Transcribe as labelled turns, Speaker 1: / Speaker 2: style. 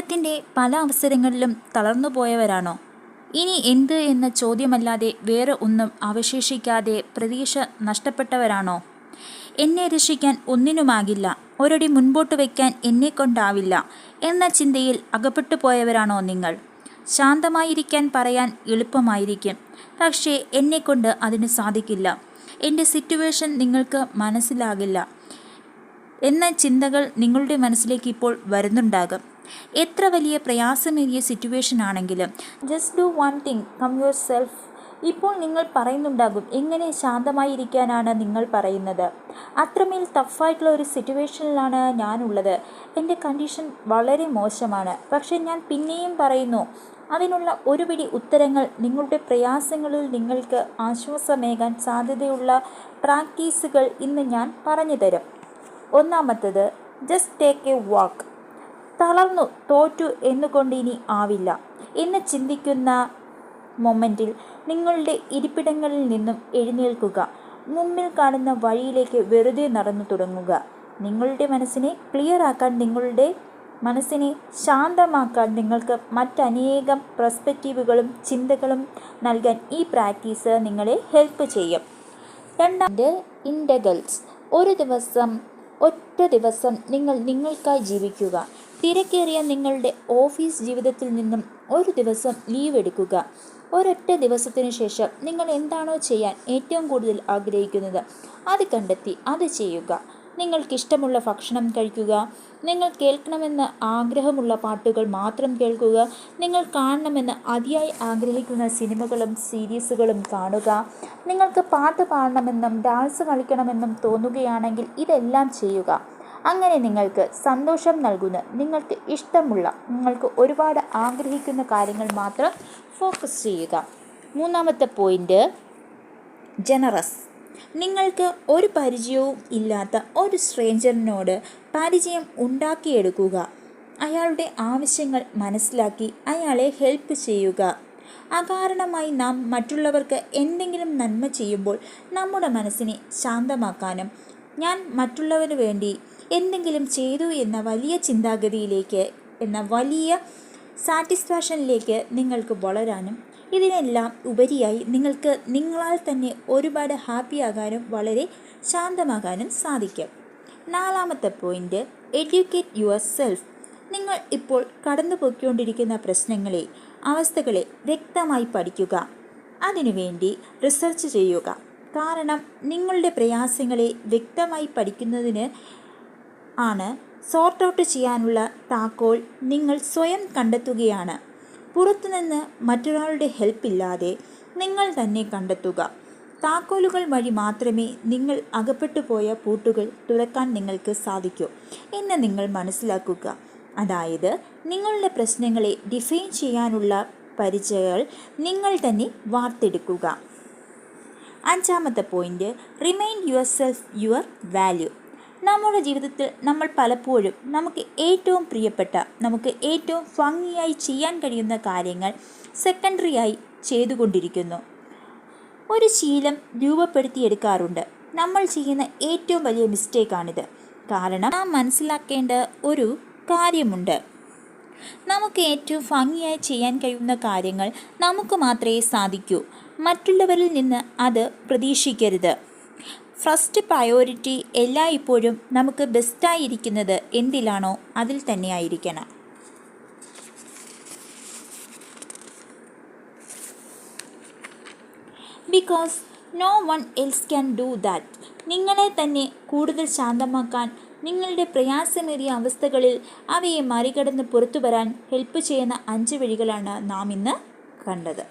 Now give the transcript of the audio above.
Speaker 1: ജീവിതത്തിന്റെ പല അവസരങ്ങളിലും തളർന്നു പോയവരാണോ ഇനി എന്ത് എന്ന ചോദ്യമല്ലാതെ വേറെ ഒന്നും അവശേഷിക്കാതെ പ്രതീക്ഷ നഷ്ടപ്പെട്ടവരാണോ? എന്നെ രക്ഷിക്കാൻ ഒന്നിനുമാകില്ല ഒരടി മുൻപോട്ട് വയ്ക്കാൻ എന്നെക്കൊണ്ടാവില്ല എന്ന ചിന്തയിൽ അകപ്പെട്ടു പോയവരാണോ നിങ്ങൾ? ശാന്തമായിരിക്കാൻ പറയാൻ എളുപ്പമായിരിക്കും പക്ഷേ എന്നെക്കൊണ്ട് അതിന് സാധിക്കില്ല എന്റെ സിറ്റുവേഷൻ നിങ്ങൾക്ക് മനസ്സിലാകില്ല എന്ന ചിന്തകൾ നിങ്ങളുടെ മനസ്സിലേക്ക് ഇപ്പോൾ വരുന്നുണ്ടാകും. എത്ര വലിയ പ്രയാസമേറിയ സിറ്റുവേഷൻ ആണെങ്കിലും. Just do one thing calm yourself ഇപ്പോൾ നിങ്ങൾ പറയുന്നുണ്ടാകും എങ്ങനെ ശാന്തമായിരിക്കാനാണ് നിങ്ങൾ പറയുന്നത്? അത്രമേൽ ടഫായിട്ടുള്ള ഒരു സിറ്റുവേഷനിലാണ് ഞാനുള്ളത്. എന്റെ കണ്ടീഷൻ വളരെ മോശമാണ്. പക്ഷേ ഞാൻ പിന്നെയും പറയുന്നു അതിനുള്ള ഒരു പിടി ഉത്തരങ്ങൾ നിങ്ങളുടെ പ്രയാസങ്ങളിൽ നിങ്ങൾക്ക് ആശ്വാസമേകാൻ സാധ്യതയുള്ള പ്രാക്ടീസുകൾ ഇന്ന് ഞാൻ പറഞ്ഞു തരും. ഒന്നാമത്തത് ജസ്റ്റ് ടേക്ക് എ വാക്ക് തളർന്നു. തോറ്റു എന്നുകൊണ്ട് ഇനി ആവില്ല. എന്ന് ചിന്തിക്കുന്ന മൊമെന്റിൽ നിങ്ങളുടെ ഇരിപ്പിടങ്ങളിൽ നിന്നും എഴുന്നേൽക്കുക. മുമ്പിൽ കാണുന്ന വഴിയിലേക്ക് വെറുതെ നടന്നു തുടങ്ങുക. നിങ്ങളുടെ മനസ്സിനെ ക്ലിയർ ആക്കാൻ നിങ്ങളുടെ മനസ്സിനെ ശാന്തമാക്കാൻ നിങ്ങൾക്ക് മറ്റനേകം പ്രസ്പെക്റ്റീവുകളും ചിന്തകളും നൽകാൻ ഈ പ്രാക്ടീസ് നിങ്ങളെ ഹെൽപ്പ് ചെയ്യും. രണ്ടാമത് ഇൻഡഗൽസ് ഒരു ദിവസം ഒറ്റ ദിവസം നിങ്ങൾ നിങ്ങൾക്കായി ജീവിക്കുക. തിരക്കേറിയ നിങ്ങളുടെ ഓഫീസ് ജീവിതത്തിൽ നിന്നും ഒരു ദിവസം ലീവ് എടുക്കുക. ഒരൊറ്റ ദിവസത്തിനു ശേഷം നിങ്ങൾ എന്താണോ ചെയ്യാൻ ഏറ്റവും കൂടുതൽ ആഗ്രഹിക്കുന്നത് അത് കണ്ടെത്തി അത് ചെയ്യുക. നിങ്ങൾക്കിഷ്ടമുള്ള ഭക്ഷണം കഴിക്കുക. നിങ്ങൾ കേൾക്കണമെന്ന് ആഗ്രഹമുള്ള പാട്ടുകൾ മാത്രം കേൾക്കുക. നിങ്ങൾ കാണണമെന്ന് അതിയായി ആഗ്രഹിക്കുന്ന സിനിമകളും സീരീസുകളും കാണുക. നിങ്ങൾക്ക് പാട്ട് പാടണമെന്നും ഡാൻസ് കളിക്കണമെന്നും തോന്നുകയാണെങ്കിൽ ഇതെല്ലാം ചെയ്യുക. അങ്ങനെ നിങ്ങൾക്ക് സന്തോഷം നൽകുന്ന. നിങ്ങൾക്ക് ഇഷ്ടമുള്ള നിങ്ങൾക്ക് ഒരുപാട് ആഗ്രഹിക്കുന്ന കാര്യങ്ങൾ മാത്രം ഫോക്കസ് ചെയ്യുക. മൂന്നാമത്തെ പോയിന്റ് ജനറസ്. നിങ്ങൾക്ക് ഒരു പരിചയവും ഇല്ലാത്ത ഒരു സ്ട്രേഞ്ചറിനോട് പരിചയം ഉണ്ടാക്കിയെടുക്കുക. അയാളുടെ ആവശ്യങ്ങൾ മനസ്സിലാക്കി അയാളെ ഹെൽപ്പ് ചെയ്യുക. അകാരണമായി നാം മറ്റുള്ളവർക്ക് എന്തെങ്കിലും നന്മ ചെയ്യുമ്പോൾ നമ്മുടെ മനസ്സിനെ ശാന്തമാക്കാനും ഞാൻ മറ്റുള്ളവന് വേണ്ടി എന്തെങ്കിലും ചെയ്തു എന്ന വലിയ ചിന്താഗതിയിലേക്ക് എന്ന വലിയ സാറ്റിസ്ഫാക്ഷനിലേക്ക് നിങ്ങൾക്ക് വളരാനും ഇതിനെല്ലാം ഉപരിയായി നിങ്ങൾക്ക് നിങ്ങളാൽ തന്നെ ഒരുപാട് ഹാപ്പിയാകാനും വളരെ ശാന്തമാകാനും സാധിക്കും. നാലാമത്തെ പോയിന്റ് എഡ്യൂക്കേറ്റ് യുവർ സെൽഫ് നിങ്ങൾ ഇപ്പോൾ കടന്നു പോയിക്കൊണ്ടിരിക്കുന്ന പ്രശ്നങ്ങളെ അവസ്ഥകളെ വ്യക്തമായി പഠിക്കുക. അതിനുവേണ്ടി റിസർച്ച് ചെയ്യുക. കാരണം നിങ്ങളുടെ പ്രയാസങ്ങളെ വ്യക്തമായി പഠിക്കുന്നതിന് ആണ് സോർട്ട് ഔട്ട് ചെയ്യാനുള്ള താക്കോൽ നിങ്ങൾ സ്വയം കണ്ടെത്തുകയാണ്. പുറത്തുനിന്ന് മറ്റൊരാളുടെ ഹെൽപ്പില്ലാതെ നിങ്ങൾ തന്നെ കണ്ടെത്തുക. താക്കോലുകൾ വഴി മാത്രമേ നിങ്ങൾ അകപ്പെട്ടു പോയ പൂട്ടുകൾ തുറക്കാൻ നിങ്ങൾക്ക് സാധിക്കൂ എന്ന് നിങ്ങൾ മനസ്സിലാക്കുക. അതായത് നിങ്ങളുടെ പ്രശ്നങ്ങളെ ഡിഫൈൻ ചെയ്യാനുള്ള പരിചയങ്ങൾ നിങ്ങൾ തന്നെ വാർത്തെടുക്കുക. അഞ്ചാമത്തെ point remind yourself your value നമ്മുടെ ജീവിതത്തിൽ നമ്മൾ പലപ്പോഴും നമുക്ക് ഏറ്റവും പ്രിയപ്പെട്ട നമുക്ക് ഏറ്റവും ഭംഗിയായി ചെയ്യാൻ കഴിയുന്ന കാര്യങ്ങൾ സെക്കൻഡറി ആയി ചെയ്തുകൊണ്ടിരിക്കുന്നു. ഒരു ശീലം രൂപപ്പെടുത്തിയെടുക്കാറുണ്ട്. നമ്മൾ ചെയ്യുന്ന ഏറ്റവും വലിയ മിസ്റ്റേക്കാണിത് കാരണം നാം മനസ്സിലാക്കേണ്ട ഒരു കാര്യമുണ്ട്. നമുക്ക് ഏറ്റവും ഭംഗിയായി ചെയ്യാൻ കഴിയുന്ന കാര്യങ്ങൾ നമുക്ക് മാത്രമേ സാധിക്കൂ. മറ്റുള്ളവരിൽ നിന്ന് അത് പ്രതീക്ഷിക്കരുത്. ഫസ്റ്റ് പ്രയോറിറ്റി എല്ലായ്പ്പോഴും നമുക്ക് ബെസ്റ്റായിരിക്കുന്നത് എന്തിലാണോ അതിൽ തന്നെയായിരിക്കണം. Because no one else can do that നിങ്ങളെ തന്നെ കൂടുതൽ ശാന്തമാക്കാൻ നിങ്ങളുടെ പ്രയാസമേറിയ അവസ്ഥകളിൽ അവയെ മറികടന്ന് പുറത്തു വരാൻ ഹെൽപ്പ് ചെയ്യുന്ന അഞ്ച് വഴികളാണ് നാം ഇന്ന് കണ്ടത്.